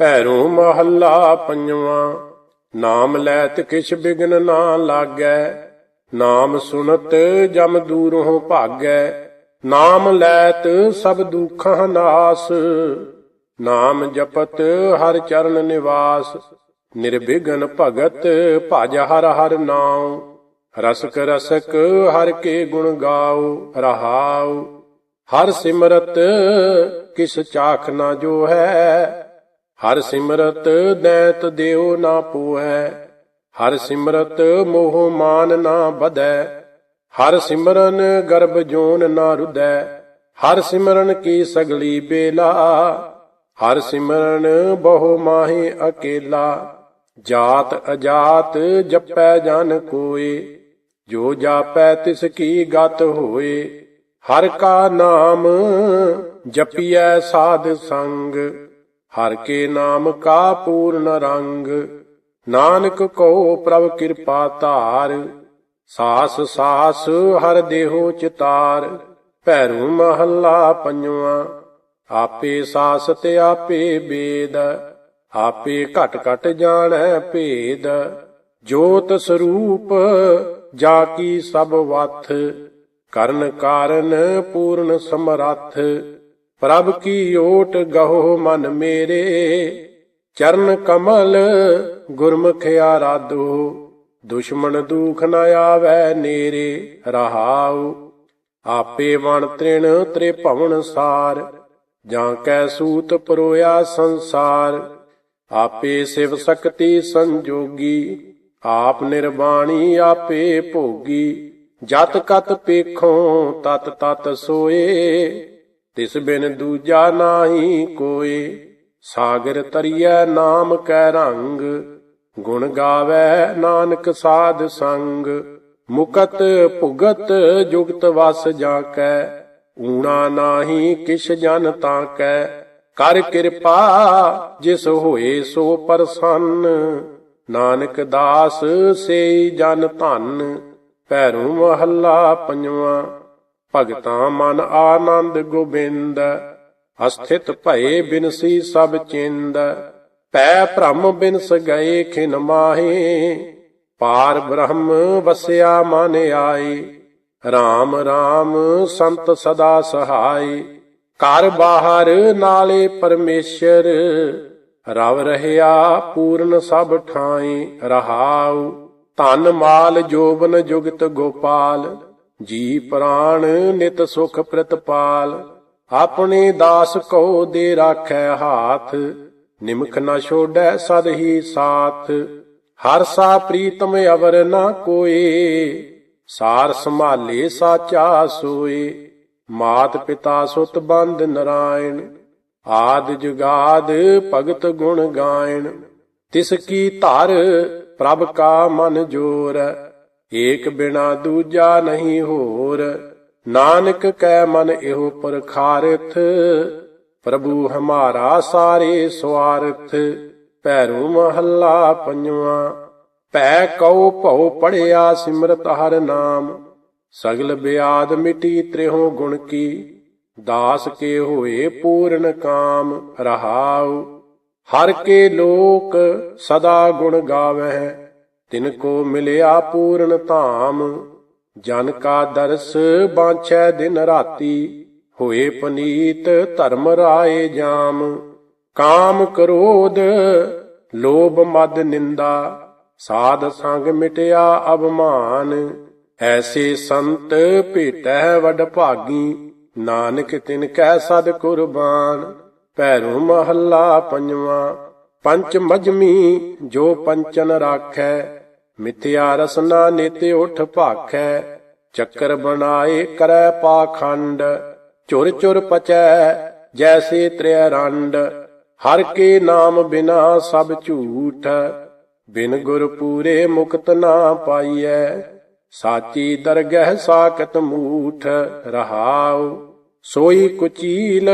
ਭੈਰੋ ਮਹੱਲਾ ਪੰਜਵਾਂ, ਨਾਮ ਲੈਤ ਕਿਛ ਬਿਗਨ ਨਾ ਲਾਗੈ, ਨਾਮ ਸੁਨਤ ਜਮ ਦੂਰੋਂ ਭਾਗੈ, ਨਾਮ ਲੈਤ ਸਭ ਦੁਖਾਂ ਨਾਸ, ਨਾਮ ਜਪਤ ਹਰ ਚਰਨ ਨਿਵਾਸ ਨਿਰਬਿਘਨ ਭਗਤ ਭਜ ਹਰ ਹਰ ਨਾਉ, ਰਸਕ ਰਸਕ ਹਰ ਕੇ ਗੁਣ ਗਾਓ ਰਹਾਉ, ਹਰ ਸਿਮਰਤ ਕਿਸ ਚਾਖ ਨਾ ਜੋ ਹੈ ਹਰ ਸਿਮਰਤ ਦੈਤ ਦਿਓ ਨਾ ਪੂਹੈ, ਹਰ ਸਿਮਰਤ ਮੋਹ ਮਾਨ ਨਾ ਬਧੈ ਹਰ ਸਿਮਰਨ ਗਰਭ ਜੋਨ ਨਾ ਰੁਦੈ, ਹਰ ਸਿਮਰਨ ਕੀ ਸਗਲੀ ਬੇਲਾ, ਹਰ ਸਿਮਰਨ ਬਹੁ ਮਾਹੀ ਅਕੇਲਾ, ਜਾਤ ਅਜਾਤ ਜਪੈ ਜਨ ਕੋਏ, ਜੋ ਜਾਪੈ ਤਿਸ ਕੀ ਗਤ ਹੋਏ, ਹਰ ਕਾ ਨਾਮ ਜਪੀਐ ਸਾਧ ਸੰਗ। ਹਰ ਕੇ ਨਾਮ ਕਾ ਪੂਰਨ ਰੰਗ, ਨਾਨਕ ਕੋ ਪ੍ਰਭ ਕਿਰਪਾ ਧਾਰ, ਸਾਸ ਸਾਸ ਹਰ ਦੇਹੋ ਚਿਤਾਰ, ਭੈਰੂ ਮਹੱਲਾ ਪੰਜਵਾਂ, ਆਪੇ ਸਾਸ ਤੇ ਆਪੇ ਬੇਦ, ਆਪੇ ਘਟ ਘਟ ਜਾਣੈ ਭੇਦ, ਜੋਤ ਸਰੂਪ ਜਾ ਕੀ ਸਭ ਵਥ ਕਰਨ ਕਾਰਨ ਪੂਰਨ ਸਮਰੱਥ ਪ੍ਰਭ ਕੀ ਓਟ ਗਹੋ ਮਨ ਮੇਰੇ? ਚਰਨ ਕਮਲ ਗੁਰਮੁਖ ਆਰਾਧੋ, ਦੁਸ਼ਮਣ ਦੁਖ ਨ ਆਵੈ ਨੇਰੇ, ਰਹਾਉ। ਆਪੇ ਵਣ ਤ੍ਰਿਣ ਤ੍ਰੇ ਭਵਨ ਸਾਰ, ਜਾਂ ਕੈ ਸੂਤ ਪਰੋਇਆ ਸੰਸਾਰ। ਆਪੇ ਸਿਵ ਸਕਤੀ ਸੰਜੋਗੀ, ਆਪ ਨਿਰਵਾਣੀ ਆਪੇ ਭੋਗੀ। ਜਤ ਕਤ ਪੇਖੋਂ ਤਤ ਤਤ ਸੋਏ ਤਿਸ ਬਿਨ ਦੂਜਾ ਨਾਹੀ ਕੋਏ, ਸਾਗਰ ਤਰੀਐ ਨਾਮ ਕੈ ਰੰਗ, ਗੁਣ ਗਾਵੇ ਨਾਨਕ ਸਾਧ ਸੰਗ, ਮੁਕਤ ਭੁਗਤ ਜੁਗਤ ਵਸ ਜਾ ਕੈ ਊਣਾ ਨਾਹੀ ਕਿਛ ਜਨ ਤਾਂ ਕੈ ਕਰ ਕਿਰਪਾ ਜਿਸ ਹੋਏ ਸੋ ਪਰਸੰਨ, ਨਾਨਕ ਦਾਸ ਸੇ ਜਨ ਧਨ, ਭੈਰੂ ਮਹੱਲਾ ਪੰਜਵਾਂ। ਭਗਤਾਂ ਮਨ ਆਨੰਦ ਗੋਬਿੰਦ, ਅਸਥਿਤ ਭਏ ਬਿਨਸੀ ਸਭ ਚਿੰਦ, ਪੈ ਭ੍ਰਮ ਬਿਨਸ ਗਏ ਖਿਨ ਮਾਹੇ, ਪਾਰ ਬ੍ਰਹਮ ਵਸਿਆ ਮਨ ਆਏ RAM RAM ਸੰਤ ਸਦਾ ਸਹਾਈ ਘਰ ਬਾਹਰ ਨਾਲੇ ਪਰਮੇਸ਼ਰ, ਰਵ ਰਹਿਆ ਪੂਰਨ ਸਭ ਠਾਈ ਰਹਾਉ, ਧਨ ਮਾਲ ਜੋਬਨ ਜੁਗਤ ਗੋਪਾਲ। ਜੀ ਪ੍ਰਾਣ ਨਿਤ ਸੁਖ ਪ੍ਰਤਪਾਲ, ਆਪਣੇ ਦਾਸ ਕੋ ਦੇ ਰਾਖੈ ਹਾਥ, ਨਿਮਖ ਨਾ ਛੋੜੈ ਸਦ ਹੀ ਸਾਥ। ਹਰ ਸਾ ਪ੍ਰੀਤਮ ਅਵਰ ਨਾ ਕੋਏ, ਸਾਰ ਸੰਭਾਲੇ ਸਾਚਾ ਸੋਏ। ਮਾਤ ਪਿਤਾ ਸੁਤ ਬੰਦ ਨਰਾਇਣ, ਆਦ ਜੁਗਾਦ ਭਗਤ ਗੁਣ ਗਾਇਣ। ਤਿਸ ਕੀ ਧਰ ਪ੍ਰਭ ਕਾ ਮਨ ਜੋਰ। ਏਕ ਬਿਨਾ ਦੂਜਾ ਨਹੀਂ ਹੋਰ। ਨਾਨਕ ਕੈ ਮਨ ਇਹੋ ਪਰਖਾਰਥ, ਪ੍ਰਭੂ ਹਮਾਰਾ ਸਾਰੇ ਸਵਾਰਥ। ਭੈਰੂ ਮਹੱਲਾ ਪੰਜਵਾਂ, ਭੈ ਕਉ ਭਉ ਪੜਿਆ ਸਿਮਰਤ ਹਰ ਨਾਮ। ਸਗਲ ਬਿਆਦ ਮਿਟੀ ਤ੍ਰਿਹੋ ਗੁਣ ਕੀ, ਦਾਸ ਕੇ ਹੋਏ ਪੂਰਨ ਕਾਮ ਰਹਾਉ। ਹਰ ਕੇ ਲੋਕ ਸਦਾ ਗੁਣ ਗਾਵਹਿ। ਤਿਨ ਕੋ ਮਿਲਿਆ ਪੂਰਨ ਧਾਮ, ਜਨ ਕਾ ਦਰਸ ਬਾਂਛੈ ਦਿਨ ਰਾਤੀ, ਹੋਏ ਪਨੀਤ ਧਰਮ ਰਾਏ ਜਾਮ। ਕਾਮ ਕਰੋਧ, ਲੋਭ ਮਦ ਨਿੰਦਾ, ਸਾਧ ਸੰਗ ਮਿਟਿਆ ਅਭਮਾਨ ਐਸੇ ਸੰਤ ਭੇਟੈ ਵਡ ਭਾਗੀ, ਨਾਨਕ ਤਿਨ ਕੈ ਸਦ ਕੁਰਬਾਨ। ਭੈਰੂ ਮਹੱਲਾ ਪੰਜਵਾਂ, ਪੰਚ ਮਜਮੀ ਜੋ ਪੰਚਨ ਰਾਖੈ ਮਿਥਿਆ ਰਸਨਾ ਨਿਤ ਉਠ ਭਾਖੈ, ਚੱਕਰ ਬਣਾਏ ਕਰੈ ਪਾਖੰਡ। ਚੁਰ ਚੁਰ ਪਚੈ, ਜੈਸੇ ਤ੍ਰਿਆ ਰੰਡ। ਹਰ ਕੇ ਨਾਮ ਬਿਨਾ ਸਭ ਝੂਠ। ਬਿਨ ਗੁਰ ਪੂਰੇ ਮੁਕਤ ਨਾ ਪਾਈਐ, ਸਾਚੀ ਦਰਗਹਿ ਸਾਖਤ ਮੂਠ। ਰਹਾਉ, ਸੋਈ ਕੁਚੀਲ,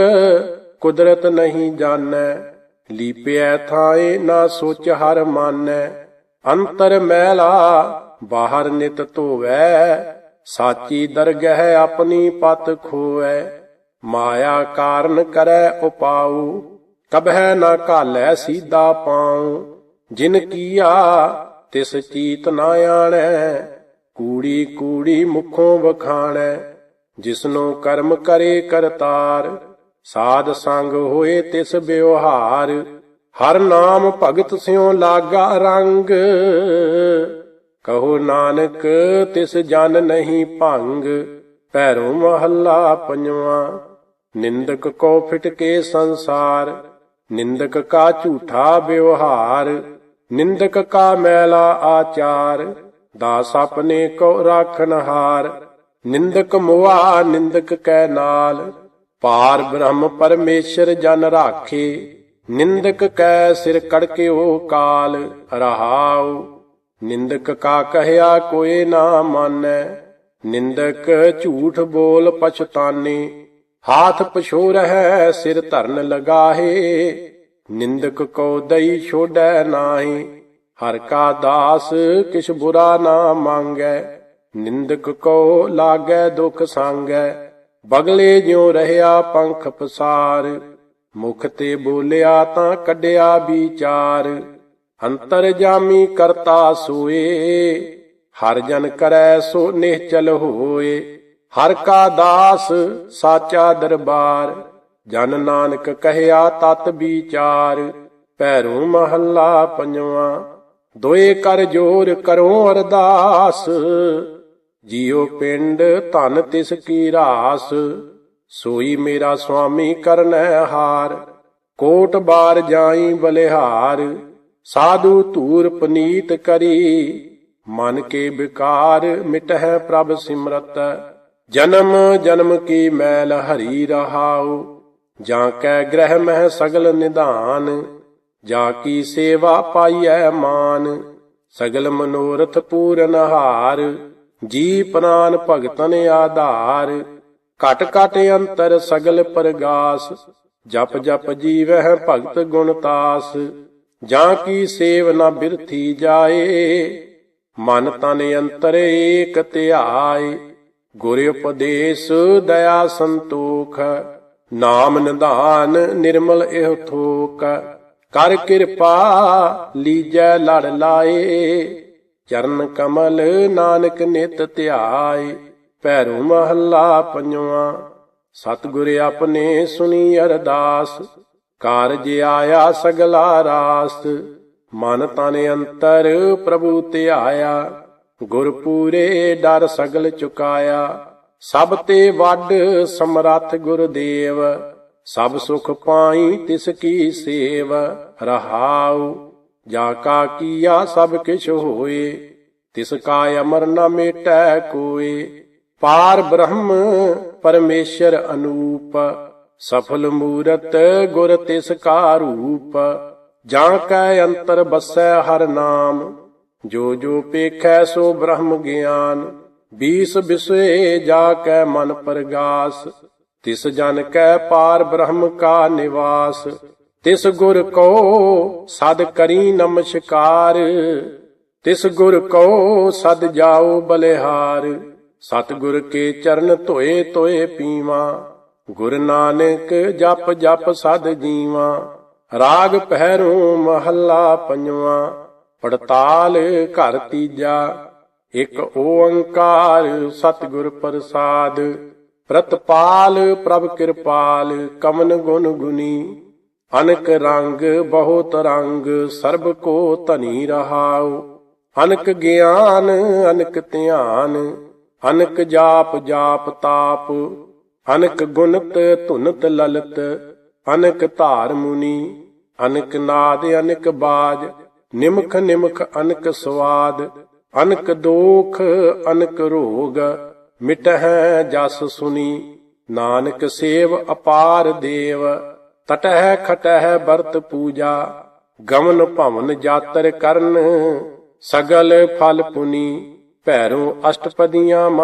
ਕੁਦਰਤ ਨਹੀਂ ਜਾਣੈ। ਲੀਪਿਐ ਥਾਏ ਨਾ ਸੋਚ ਹਰ ਮਾਨੈ। ਅੰਤਰ ਮੈਲਾ, ਬਾਹਰ ਨਿਤ ਧੋਵੈ, ਸਾਚੀ ਦਰਗਹਿ ਆਪਣੀ ਪਤ ਖੋਵੈ। ਮਾਇਆ ਕਾਰਨ ਕਰੈ ਉਪਾਉ ਕਬਹਿ ਨਾ ਘਾਲੈ ਸੀਦਾ ਪਾਉ। ਜਿਨ ਕੀਆ, ਤਿਸ ਚੀਤ ਨਾ ਆਣੈ, ਕੂੜੀ ਕੂੜੀ ਮੁਖੋਂ ਵਖਾਣੈ। ਜਿਸਨੂੰ ਕਰਮ ਕਰੇ ਕਰਤਾਰ, ਸਾਧ ਸੰਗ ਹੋਏ ਤਿਸ ਬਿਵਹਾਰ ਹਰ ਨਾਮ ਭਗਤ ਸਿਉ ਲਾਗਾ ਰੰਗ। ਕਹੋ ਨਾਨਕ, ਤਿਸ ਜਨ ਨਹੀਂ ਭੰਗ। ਪੈਰੋਂ ਮਹੱਲਾ ਪੰਜਵਾ। ਨਿੰਦਕ ਕੋ ਫਿਟ ਸੰਸਾਰ। ਨਿੰਦਕ ਕਾ ਝੂਠਾ ਵਿਵਹਾਰ। ਨਿੰਦਕ ਕਾ ਮੈਲਾ ਆਚਾਰ। ਦਾਸ ਆਪਣੇ ਕੋ ਰਾਖਨ ਹਾਰ। ਨਿੰਦਕ ਮੁਆ, ਨਿੰਦਕ ਕੈ ਨਾਲ। ਪਾਰ ਬ੍ਰਹਮ ਪਰਮੇਸ਼ਰ ਜਨ ਰਾਖੇ। ਨਿੰਦਕ ਕੈ ਸਿਰ ਕੜਕਿਓ ਕਾਲ ਰਹਾਉ। ਨਿੰਦਕ ਕਾ ਕਹਿਆ ਕੋਏ ਨਾ ਮਾਨੈ। ਨਿੰਦਕ ਝੂਠ ਬੋਲ ਪਛਤਾਨੇ। ਹਾਥ ਪਛੋ ਰਹਿ ਸਿਰ ਧਰਨ ਲਗਾਹੇ। ਨਿੰਦਕ ਕੋ ਦਈ ਛੋੜੈ ਨਾਹੀ। ਹਰ ਕਾ ਦਾਸ ਕਿਛ ਬੁਰਾ ਨਾ ਮੰਗੈ। ਨਿੰਦਕ ਕੋ ਲਾਗੈ ਦੁਖ ਸੰਗੈ। ਬਗਲੇ ਜਿਉ ਰਹਿਆ ਪੰਖ ਪਸਾਰ। ਮੁਖ ਤੇ ਬੋਲਿਆ ਤਾਂ ਕੱਢਿਆ ਵਿਚਾਰ, ਅੰਤਰ ਜਾਮੀ ਕਰਤਾ ਸੋਏ। ਹਰ ਜਨ ਕਰੈ ਸੋ ਨਿਹਚਲ ਹੋਏ, ਹਰ ਕਾ ਦਾਸ ਸਾਚਾ ਦਰਬਾਰ। ਜਨ ਨਾਨਕ ਕਹਿਆ ਤਤ ਵਿਚਾਰ ਪੈਰੋਂ ਮਹੱਲਾ ਪੰਜਵਾ, ਦੋਏ ਕਰ ਜੋਰ ਕਰੋ ਅਰਦਾਸ। ਜੀਉ ਪਿੰਡ ਧਨ ਤਿਸ ਕੀ ਰਾਸ ਸੋਈ ਮੇਰਾ ਸੁਆਮੀ ਕਰਨੈ ਹਾਰ, ਕੋਟ ਬਾਰ ਜਾਈ ਬਲਿਹਾਰ, ਸਾਧੂ ਧੂਰ ਪਨੀਤ ਕਰੀ, ਮਨ ਕੇ ਵਿਕਾਰ ਮਿਟਹਿ ਪ੍ਰਭ ਸਿਮਰਤ, ਜਨਮ ਜਨਮ ਕੀ ਮੈਲ ਹਰੀ ਰਹਾਉ, ਜਾਂ ਕੈ ਗ੍ਰਹਿ ਮਹਿ ਸਗਲ ਨਿਧਾਨ, ਜਾ ਕੀ ਸੇਵਾ ਪਾਈਐ ਮਾਨ, ਸਗਲ ਮਨੋਰਥ ਪੂਰਨ ਹਾਰ ਜੀ ਪ੍ਰਾਨ ਭਗਤਨ ਆਧਾਰ ਘਟ ਘਟ ਅੰਤਰ ਸਗਲ ਪਰਗਾਸ, ਜਪ ਜਪ ਜੀਵਹਿ ਭਗਤ ਗੁਣ ਤਾਸ। ਜਾਂ ਕੀ ਸੇਵ ਨਾ ਬਿਰਥੀ ਜਾਏ, ਮਨ ਤਨ ਅੰਤਰ ਏਕ ਧਿਆਏ। ਗੁਰ ਉਪਦੇਸ਼ ਦਇਆ ਸੰਤੋਖ, ਨਾਮ ਨਿਧਾਨ ਨਿਰਮਲ ਇਹ ਥੋਕ। ਕਰ ਕਿਰਪਾ ਲੀਜੈ ਲੜ ਲਾਏ, ਚਰਨ ਕਮਲ ਨਾਨਕ ਨਿਤ ਧਿਆਏ। ਭੈਰੋ ਮਹੱਲਾ ਪੰਜਵਾ। ਸਤਿਗੁਰ ਆਪਣੇ ਸੁਣੀ ਅਰਦਾਸ, ਕਾਰਜ ਆਇਆ ਸਗਲਾ ਰਾਸ। ਮਨ ਤਨ ਅੰਤਰ ਪ੍ਰਭੂ ਧਿਆਇਆ ਗੁਰ ਪੂਰੇ ਡਰ ਸਗਲ ਚੁਕਾਇਆ। ਸਭ ਤੇ ਵੱਡ ਸਮਰੱਥ ਗੁਰਦੇਵ, ਸਭ ਸੁਖ ਪਾਈ ਤਿਸ ਕੀ ਸੇਵ। ਰਹਾਉ, ਜਾ ਕਾ ਕੀਆ ਸਭ ਕਿਛ ਹੋਏ, ਤਿਸ ਕਾ ਅਮਰ ਨ ਮੇਟੈ ਕੋਏ। ਪਾਰ ਬ੍ਰਹਮ ਪਰਮੇਸ਼ਰ ਅਨੂਪ, ਸਫਲ ਮੂਰਤ ਗੁਰ ਤਿਸ ਕਾ ਰੂਪ, ਜਾਂ ਕੈ ਅੰਤਰ ਬਸੈ ਹਰ ਨਾਮ, ਜੋ ਜੋ ਪੇਖੈ ਸੋ ਬ੍ਰਹਮ ਗਿਆਨ, ਬੀਸ ਬਿਸਵੇ ਜਾ ਕੈ ਮਨ ਪਰਗਾਸ, ਤਿਸ ਜਨ ਕੈ ਪਾਰ ਬ੍ਰਹਮ ਕਾ ਨਿਵਾਸ, ਤਿਸ ਗੁਰ ਕੋ ਸਦ ਕਰੀ ਨਮਸਕਾਰ, ਤਿਸ ਗੁਰ ਕੋ ਸਦ ਜਾਓ ਬਲਿਹਾਰ। ਸਤਿਗੁਰ ਕੇ ਚਰਨ ਧੋਏ ਧੋਏ ਪੀਵਾ, ਗੁਰ ਨਾਨਕ ਜਪ ਜਪ ਸਦ ਜੀਵਾ, ਰਾਗ ਪਹਿਰੋਂ ਮਹੱਲਾ ਪੰਜਵਾ, ਪੜਤਾਲ ਘਰ ਤੀਜਾ, ਇਕ ਓੰਕਾਰ ਸਤਿਗੁਰ ਪ੍ਰਸਾਦ, ਪ੍ਰਤਪਾਲ ਪ੍ਰਭ ਕਿਰਪਾਲ, ਕਮਨ ਗੁਣ ਗੁਨੀ ਅਨਕ ਰੰਗ ਬਹੁਤ ਰੰਗ, ਸਰਬ ਕੋ ਧਨੀ ਰਹਾਉ, ਅਨਕ ਗਿਆਨ, ਅਨਕ ਧਿਆਨ ਅਨਕ ਜਾਪ ਜਾਪ ਤਾਪ ਅਨਕ ਗੁਣਤ ਧੁਨਤ ਲਲਤ ਅਨਕ ਧਾਰ ਮੁਨੀ ਅਨਕ ਨਾਦ ਅਨਕ ਬਾਜ, ਨਿਮਖ ਨਿਮਖ ਅਨਕ ਸਵਾਦ, ਅਨਕ ਦੋਖ ਅਨਕ ਰੋਗ, ਮਿਟਹਿ ਜਸ ਸੁਨੀ, ਨਾਨਕ ਸੇਵ ਅਪਾਰ ਦੇਵ, ਤਟਹਿ ਖਟਹਿ ਵਰਤ ਪੂਜਾ ਗਮਨ ਭਵਨ ਜਾਤਰ ਕਰਨ, ਸਗਲ ਫਲ ਪੁਨੀ। ਭੈਰੋਂ ਅਸ਼ਟਪਦੀਆਂ